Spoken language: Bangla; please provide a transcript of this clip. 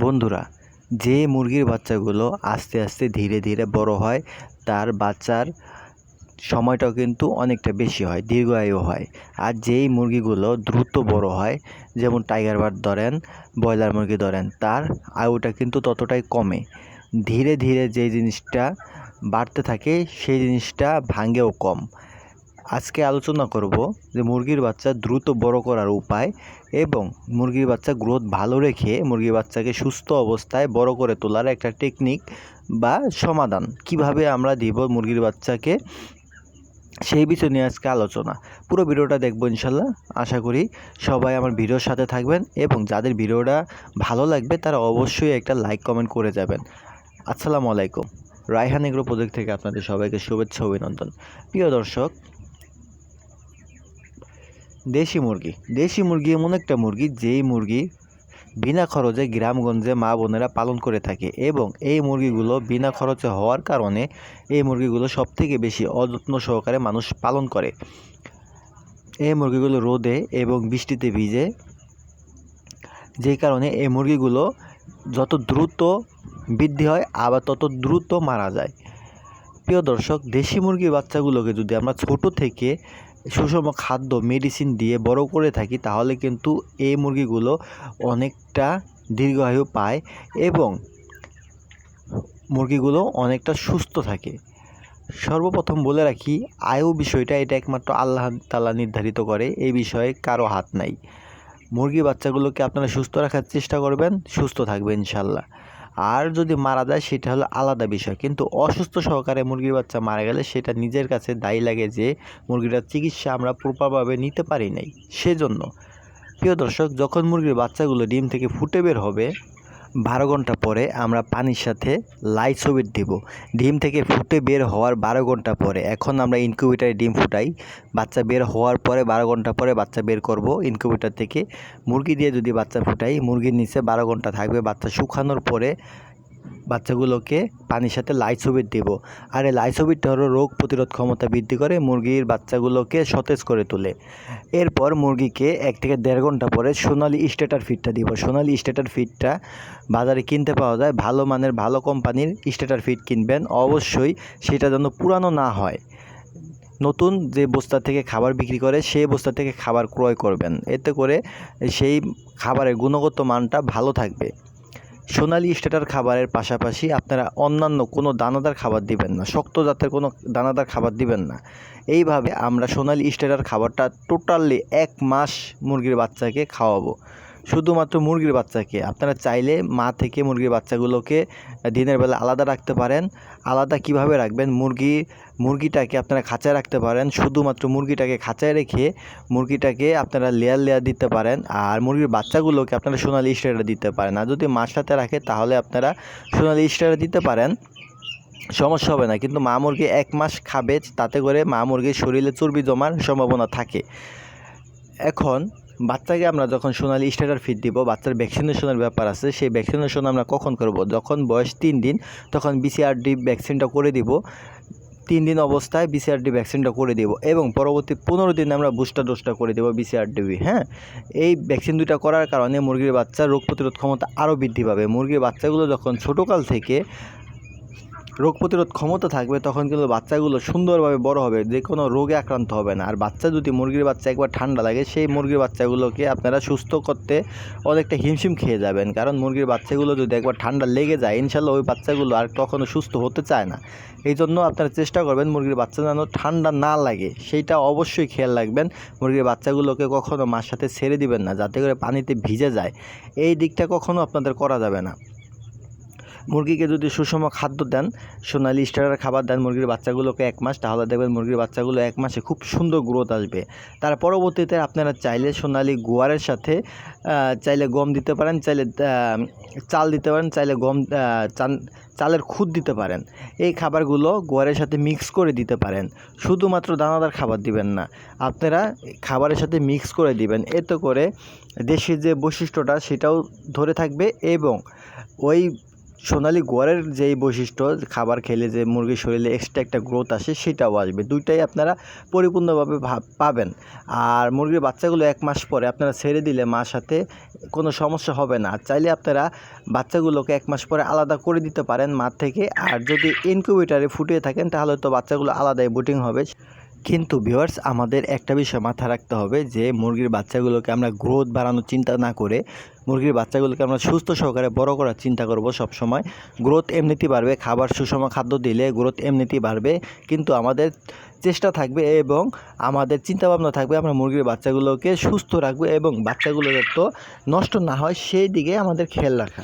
বন্ধুরা, যে মুরগির বাচ্চাগুলো আস্তে আস্তে ধীরে ধীরে বড় হয়, তার বাচ্চার সময়টাও কিন্তু অনেকটা বেশি হয়, দীর্ঘায়ু হয়। আর যেই মুরগিগুলো দ্রুত বড় হয়, যেমন টাইগার বার্ড ধরেন, ব্রয়লার মুরগি ধরেন, তার আয়ুটা কিন্তু ততটাই কমে। ধীরে ধীরে যে জিনিসটা বাড়তে থাকে, সেই জিনিসটা ভাঙেও কম। আজকে আলোচনা করব যে মুরগির বাচ্চা দ্রুত বড় করার উপায় এবং মুরগির বাচ্চা গ্রোথ ভালো রেখে মুরগির বাচ্চাকে সুস্থ অবস্থায় বড় করে তোলার একটা টেকনিক বা সমাধান। কীভাবে আমরা দিব মুরগির বাচ্চাকে? সেই বিষয় নিয়ে আজকে আলোচনা। পুরো ভিডিওটা দেখব ইনশাল্লাহ। আশা করি সবাই আমার ভিডিওর সাথে থাকবেন এবং যাদের ভিডিওটা ভালো লাগবে তারা অবশ্যই একটা লাইক, কমেন্ট করে যাবেন। আসসালামু আলাইকুম। রায়হান এগ্রো প্রজেক্ট থেকে আপনাদের সবাইকে শুভেচ্ছা, অভিনন্দন। প্রিয় দর্শক দেশি মুরগি। দেশি মুরগি এমন একটা মুরগি, যেই মুরগি বিনা খরচে গ্রামগঞ্জে মা বোনেরা পালন করে থাকে এবং এই মুরগিগুলো বিনা খরচে হওয়ার কারণে এই মুরগিগুলো সবথেকে বেশি অযত্ন সহকারে মানুষ পালন করে। এই মুরগিগুলো রোদে এবং বৃষ্টিতে ভিজে, যেই কারণে এই মুরগিগুলো যত দ্রুত বৃদ্ধি হয়, আবার তত দ্রুত মারা যায়। প্রিয় দর্শক, দেশি মুরগির বাচ্চাগুলোকে যদি আমরা ছোট থেকে সুষম খাদ্য মেডিসিন দিয়ে বড় করে থাকি, তাহলে কিন্তু এই মুরগিগুলো অনেকটা দীর্ঘায়ু পায় এবং মুরগিগুলো অনেকটা সুস্থ থাকে। সর্বপ্রথম বলে রাখি, আয়ু বিষয়টা এটা একমাত্র আল্লাহ তালা নির্ধারিত করে, এই বিষয়ে কারও হাত নাই। মুরগি বাচ্চাগুলোকে আপনারা সুস্থ রাখার চেষ্টা করবেন, সুস্থ থাকবে ইনশাল্লাহ আর যদি মারা যায়, সেটা হলো আলাদা বিষয়। কিন্তু অসুস্থ সহকারে মুরগির বাচ্চা মারা গেলে সেটা নিজের কাছে দায়ী লাগে যে মুরগিটার চিকিৎসা আমরা প্রপারভাবে নিতে পারি নাই। সেজন্য প্রিয় দর্শক, যখন মুরগির বাচ্চাগুলো ডিম থেকে ফুটে বের হবে বারো ঘণ্টা পরে আমরা পানির সাথে লাইসোবিট দিব। ডিম থেকে ফুটে বের হওয়ার বারো ঘণ্টা পরে। এখন আমরা ইনকিউবেটারে ডিম ফুটাই। বাচ্চা বের হওয়ার পরে বারো ঘণ্টা পরে বাচ্চা বের করব ইনকিউবেটার থেকে। মুরগি দিয়ে যদি বাচ্চা ফুটাই, মুরগির নিচে বারো ঘণ্টা থাকবে। বাচ্চা শুকানোর পরে বাচ্চাগুলোকে পানির সাথে লাইসোবিট দেব। আর এই লাইসোবিটটা হলো রোগ প্রতিরোধ ক্ষমতা বৃদ্ধি করে মুরগির বাচ্চাগুলোকে সতেজ করে তোলে। এরপর মুরগিকে এক থেকে দেড় ঘণ্টা পরে সোনালি স্টেটার ফিডটা দিব। সোনালি স্টেটার ফিডটা বাজারে কিনতে পাওয়া যায়। ভালো মানের, ভালো কোম্পানির স্টেটার ফিড কিনবেন। অবশ্যই সেটা যেন পুরানো না হয়। নতুন যে বস্তা থেকে খাবার বিক্রি করে, সেই বস্তা থেকে খাবার ক্রয় করবেন। এতে করে সেই খাবারের গুণগত মানটা ভালো থাকবে। সোনালি স্টেটার খাবারের পাশাপাশি আপনারা অন্যান্য কোনো দানাদার খাবার দিবেন না, শক্ত জাতের কোনো দানাদার খাবার দিবেন না। এইভাবে আমরা সোনালি স্টেটার খাবারটা টোটালি এক মাস মুরগির বাচ্চাকে খাওয়াবো। শুধুমাত্র মুরগির বাচ্চাকে। আপনারা চাইলে মা থেকে মুরগির বাচ্চাগুলোকে দিনের বেলা আলাদা রাখতে পারেন। আলাদা কীভাবে রাখবেন? মুরগি, মুরগিটাকে আপনারা খাঁচায় রাখতে পারেন। শুধুমাত্র মুরগিটাকে খাঁচায় রেখে মুরগিটাকে আপনারা লেয়ার লেয়ার দিতে পারেন আর মুরগির বাচ্চাগুলোকে আপনারা সোনালি স্টারে দিতে পারেন। আর যদি মার সাথে রাখে, তাহলে আপনারা সোনালি স্টারে দিতে পারেন। সমস্যা হবে না, কিন্তু মা মুরগি এক মাস খাবে, তাতে করে মা মুরগির শরীরে চর্বি জমার সম্ভাবনা থাকে। এখন বাচ্চাকে আমরা যখন সোনালি স্টার্টার ফিড দিব, বাচ্চার ভ্যাকসিনেশনের ব্যাপার আছে, সেই ভ্যাকসিনেশন আমরা কখন করব? যখন বয়স তিন দিন, তখন বিসিআরডি ভ্যাকসিনটা করে দিব। তিন দিন অবস্থায় বিসিআরডি ভ্যাকসিনটা করে দেব এবং পরবর্তী পনেরো দিনে আমরা বুস্টার ডোজটা করে দেবো বিসিআরডিবি হ্যাঁ? এই ভ্যাকসিন দুটা করার কারণে মুরগির বাচ্চার রোগ প্রতিরোধ ক্ষমতা আরও বৃদ্ধি পাবে। মুরগির বাচ্চাগুলো যখন ছোটোকাল থেকে রোগ প্রতিরোধ ক্ষমতা থাকবে, তখন কিন্তু বাচ্চাগুলো সুন্দরভাবে বড় হবে, যে কোনো রোগে আক্রান্ত হবে না। আর বাচ্চা যদি মুরগির বাচ্চা একবার ঠান্ডা লাগে, সেই মুরগির বাচ্চাগুলোকে আপনারা সুস্থ করতে অনেকটা হিমশিম খেয়ে যাবেন। কারণ মুরগির বাচ্চাগুলো যদি একবার ঠান্ডা লেগে যায় ইনশাল্লাহ ওই বাচ্চাগুলো আর কখনও সুস্থ হতে চায় না। এই জন্য আপনারা চেষ্টা করবেন মুরগির বাচ্চা যেন ঠান্ডা না লাগে। সেইটা অবশ্যই খেয়াল রাখবেন। মুরগির বাচ্চাগুলোকে কখনও মার সাথে ছেড়ে দিবেন না, যাতে করে পানিতে ভিজে যায়। এই দিকটা কখনও আপনাদের করা যাবে না। মুরগিকে যদি সুষম খাদ্য দেন, সোনালি স্টারের খাবার দেন মুরগির বাচ্চাগুলোকে এক মাস, তাহলে দেখবেন মুরগির বাচ্চাগুলো এক মাসে খুব সুন্দর গ্রোথ আসবে। তার পরবর্তীতে আপনারা চাইলে সোনালি গোয়ারের সাথে চাইলে গম দিতে পারেন, চাইলে চাল দিতে পারেন, চাইলে গম চান- চালের খুদ দিতে পারেন। এই খাবারগুলো গোয়ারের সাথে মিক্স করে দিতে পারেন। শুধুমাত্র দানাদার খাবার দিবেন না, আপনারা খাবারের সাথে মিক্স করে দিবেন। এতে করে দেশের যে বৈশিষ্ট্যটা সেটাও ধরে থাকবে এবং ওই সোনালি গোয়ারের যেই বৈশিষ্ট্য, খাবার খেলে যে মুরগির শরীরে এক্সট্রা একটা গ্রোথ আসে, সেটাও আসবে। দুইটাই আপনারা পরিপূর্ণভাবে ভাব পাবেন। আর মুরগির বাচ্চাগুলো এক মাস পরে আপনারা ছেড়ে দিলে মার সাথে কোনো সমস্যা হবে না। চাইলে আপনারা বাচ্চাগুলোকে এক মাস পরে আলাদা করে দিতে পারেন মার থেকে। আর যদি ইনকিউবেটারে ফুটিয়ে থাকেন, তাহলে তো বাচ্চাগুলো আলাদাই বুটিং হবে। কিন্তু ভিউয়ার্স আমাদের একটা বিষয় মাথায় রাখতে হবে যে, মুরগির বাচ্চাগুলোকে আমরা গ্রোথ বাড়ানোর চিন্তা না করে, মুরগির বাচ্চাগুলোকে আমরা সুস্থ সহকারে বড় করার চিন্তা করব সব সময় গ্রোথ এমনিতেই বাড়বে, খাবার সুষম খাদ্য দিলে গ্রোথ এমনিতেই বাড়বে, কিন্তু আমাদের চেষ্টা থাকবে এবং আমাদের চিন্তাভাবনা থাকবে আমরা মুরগির বাচ্চাগুলোকে সুস্থ রাখব এবং বাচ্চাগুলো যাতে নষ্ট না হয়, সেই দিকে আমাদের খেয়াল রাখা।